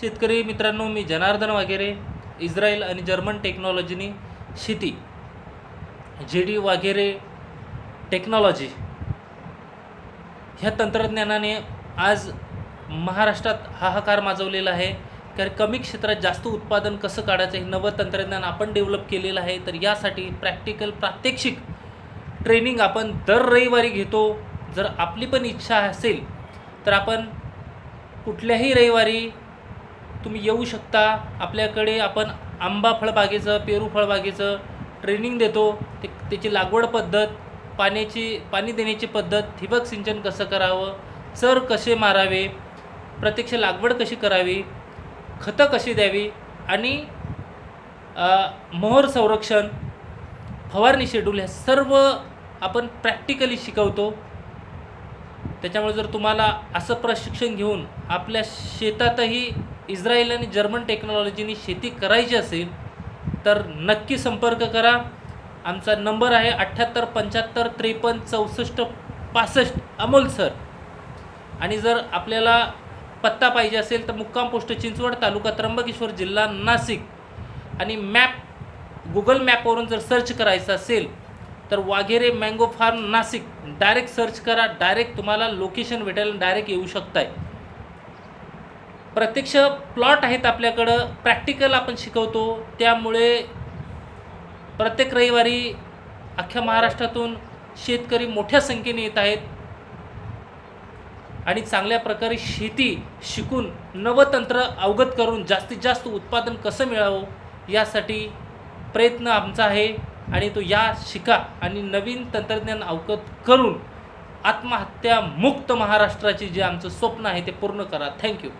शेतकरी मित्रांनो मी जनार्दन वाघेरे इस्रायल आणि जर्मन टेक्नॉलॉजीनी शेती जे डी वाघेरे टेक्नॉलॉजी ह्या तंत्रज्ञानाने आज महाराष्ट्रात हाहाकार माजवलेला आहे. कारण कमी क्षेत्रात जास्त उत्पादन कसं काढायचं हे नवं तंत्रज्ञान आपण डेव्हलप केलेलं आहे. तर यासाठी प्रॅक्टिकल प्रात्यक्षिक ट्रेनिंग आपण दर रविवारी घेतो. जर आपली पण इच्छा असेल तर आपण कुठल्याही रविवारी तुम्ही येऊ शकता. आपल्याकडे आपण आंबा फळबागेचं पेरू फळबागेचं ट्रेनिंग देतो. ते त्याची लागवड पद्धत पाण्याची पाणी देण्याची पद्धत ठिबक सिंचन कसं करावं चर कसे मारावे प्रत्यक्ष लागवड कशी करावी खतं कशी द्यावी आणि मोहर संरक्षण फवारणी शेड्यूल ह्या सर्व आपण प्रॅक्टिकली शिकवतो. त्याच्यामुळे जर तुम्हाला असं प्रशिक्षण घेऊन आपल्या शेतातही इस्रायल आणि जर्मन टेक्नॉलॉजीनी शेती करायची असेल तर नक्की संपर्क करा. आमचा नंबर आहे अठ्ठ्याहत्तर पंच्याहत्तर त्रेपन्न चौसष्ट पासष्ट अमोल सर. आणि जर आपल्याला पत्ता पाहिजे असेल तर मुक्काम पोस्ट चिंचवड तालुका त्र्यंबकेश्वर जिल्हा नाशिक. आणि मॅप गुगल मॅपवरून जर सर्च करायचं असेल तर Waghere mango farm Nashik. Direct search करा डायरेक्ट तुम्हाला लोकेशन भेटायला डायरेक्ट येऊ शकताय. प्रत्यक्ष प्लॉट आहेत आपल्याकडं प्रॅक्टिकल आपण शिकवतो. त्यामुळे प्रत्येक रविवारी अख्ख्या महाराष्ट्रातून शेतकरी मोठ्या संख्येने येत आहेत. आणि चांगल्या प्रकारे शेती शिकून नवतंत्र अवगत करून जास्तीत जास्त उत्पादन कसं मिळावं यासाठी प्रयत्न आमचा आहे. आणि तो या शिका आणि नवीन तंत्रज्ञान अवगत करून आत्महत्या मुक्त महाराष्ट्राचे जे आमचं स्वप्न आहे ते पूर्ण करा. थँक्यू.